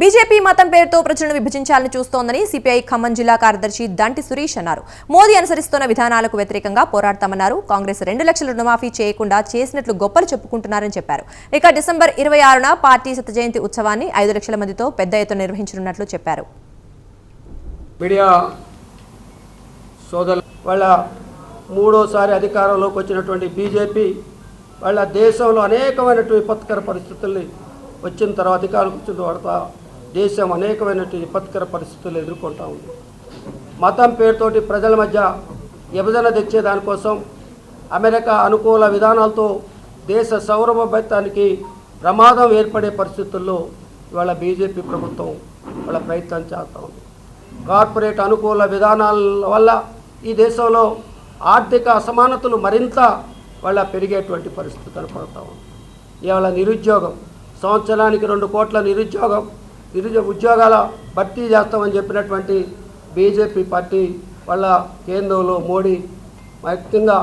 BJP మతం పేరుతో ప్రజలను విభజించాలని చూస్తోందని సిపిఐ ఖమ్మం జిల్లా కార్యదర్శి దంటి సురేష్ అన్నారు. మోదీ అనుసరిస్తున్న విధానాలకు వ్యతిరేకంగా పోరాడతామన్నారు. కాంగ్రెస్ రెండు లక్షల రుణమాఫీ చేయకుండా చేసినట్లు గొప్పలు చెప్పుకుంటున్నారని చెప్పారు. ఇక డిసెంబర్ ఇరవై ఆరున పార్టీ శత జయంతి ఉత్సవాన్ని ఐదు లక్షల మందితో పెద్ద ఎత్తున నిర్వహించనున్నట్లు చెప్పారు. మీడియా సోదరు వాళ్ళ మూడోసారి అధికారంలోకి వచ్చినటువంటి బీజేపీ వాళ్ళ దేశంలో అనేకమైనటువంటి విపత్కర పరిస్థితుల్ని వచ్చిన తర్వాత అధికారంలోకి వచ్చిన తర్వాత దేశం అనేకమైనటువంటి విపత్కర పరిస్థితులు ఎదుర్కొంటా ఉంది. మతం పేరుతోటి ప్రజల మధ్య విభజన తెచ్చే దానికోసం అమెరికా అనుకూల విధానాలతో దేశ సౌరభత్వానికి ప్రమాదం ఏర్పడే పరిస్థితుల్లో ఇవాళ బీజేపీ ప్రభుత్వం వాళ్ళ ప్రయత్నం చేస్తూ ఉంది. కార్పొరేట్ అనుకూల విధానాల వల్ల ఈ దేశంలో ఆర్థిక అసమానతలు మరింత వాళ్ళ పెరిగేటువంటి పరిస్థితి కనపడతా ఉంది. ఇవాళ నిరుద్యోగం సంవత్సరానికి రెండు కోట్ల నిరుద్యోగం నిరుద్యోగ ఉద్యోగాల భర్తీ చేస్తామని చెప్పినటువంటి బీజేపీ పార్టీ వాళ్ళ కేంద్రంలో మోడీ ముఖ్యంగా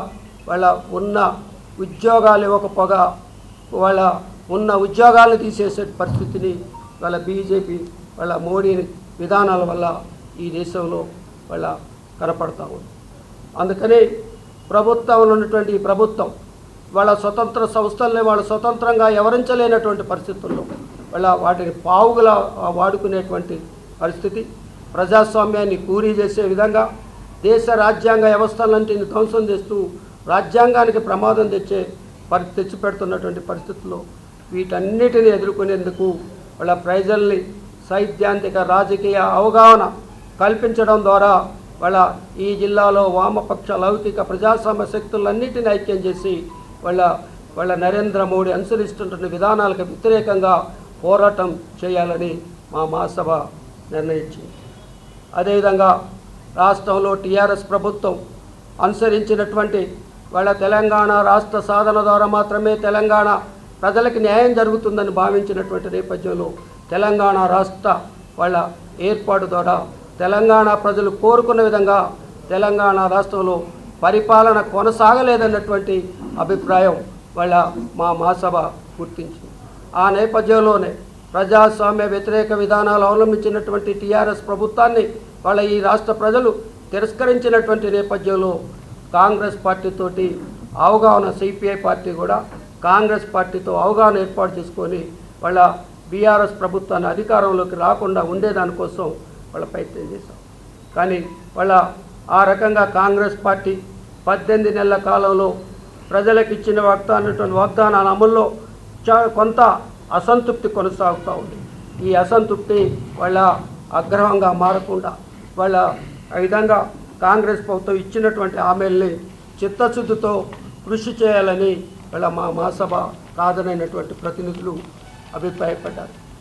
వాళ్ళ ఉన్న ఉద్యోగాలు ఇవ్వకపోగా వాళ్ళ ఉన్న ఉద్యోగాలను తీసేసే పరిస్థితిని వాళ్ళ బీజేపీ వాళ్ళ మోడీ విధానాల వల్ల ఈ దేశంలో వాళ్ళ కనపడతా ఉంది. అందుకని ప్రభుత్వంలో ఉన్నటువంటి ప్రభుత్వం వాళ్ళ స్వతంత్ర సంస్థల్ని వాళ్ళు స్వతంత్రంగా ఎవరించలేనటువంటి పరిస్థితుల్లో వాళ్ళ వాటిని పావుగా వాడుకునేటువంటి పరిస్థితి. ప్రజాస్వామ్యాన్ని కూరీ చేసే విధంగా దేశ రాజ్యాంగ వ్యవస్థలన్నింటిని ధ్వంసం చేస్తూ రాజ్యాంగానికి ప్రమాదం తెచ్చే పరి తెచ్చిపెడుతున్నటువంటి పరిస్థితుల్లో వీటన్నిటిని ఎదుర్కొనేందుకు వాళ్ళ ప్రజల్ని సైద్ధాంతిక రాజకీయ అవగాహన కల్పించడం ద్వారా వాళ్ళ ఈ జిల్లాలో వామపక్ష లౌకిక ప్రజాస్వామ్య శక్తులన్నింటిని ఐక్యం చేసి వాళ్ళ వాళ్ళ నరేంద్ర మోడీ అనుసరిస్తున్న విధానాలకు వ్యతిరేకంగా పోరాటం చేయాలని మా మహాసభ నిర్ణయించింది. అదేవిధంగా రాష్ట్రంలో టీఆర్ఎస్ ప్రభుత్వం అనుసరించినటువంటి వాళ్ళ తెలంగాణ రాష్ట్ర సాధన ద్వారా మాత్రమే తెలంగాణ ప్రజలకు న్యాయం జరుగుతుందని భావించినటువంటి నేపథ్యంలో తెలంగాణ రాష్ట్ర వాళ్ళ ఏర్పాటు ద్వారా తెలంగాణ ప్రజలు కోరుకున్న విధంగా తెలంగాణ రాష్ట్రంలో పరిపాలన కొనసాగలేదన్నటువంటి అభిప్రాయం వాళ్ళ మా మహాసభ గుర్తించింది. ఆ నేపథ్యంలోనే ప్రజాస్వామ్య వ్యతిరేక విధానాలు అవలంబించినటువంటి టీఆర్ఎస్ ప్రభుత్వాన్ని వాళ్ళ ఈ రాష్ట్ర ప్రజలు తిరస్కరించినటువంటి నేపథ్యంలో కాంగ్రెస్ పార్టీతోటి అవగాహన సిపిఐ పార్టీ కూడా కాంగ్రెస్ పార్టీతో అవగాహన ఏర్పాటు చేసుకొని వాళ్ళ బీఆర్ఎస్ ప్రభుత్వాన్ని అధికారంలోకి రాకుండా ఉండేదానికోసం వాళ్ళ ప్రయత్నం చేశాం. కానీ వాళ్ళ ఆ రకంగా కాంగ్రెస్ పార్టీ పద్దెనిమిది నెలల కాలంలో ప్రజలకు ఇచ్చిన వాగ్దానటువంటి వాగ్దానాల అమల్లో కొంత అసంతృప్తి కొనసాగుతూ ఉంది. ఈ అసంతృప్తి వాళ్ళ అగ్రహంగా మారకుండా వాళ్ళ విధంగా కాంగ్రెస్ ప్రభుత్వం ఇచ్చినటువంటి హామీల్ని చిత్తశుద్ధితో కృషి చేయాలని వాళ్ళ మా మహాసభ కాదనైనటువంటి ప్రతినిధులు అభిప్రాయపడ్డారు.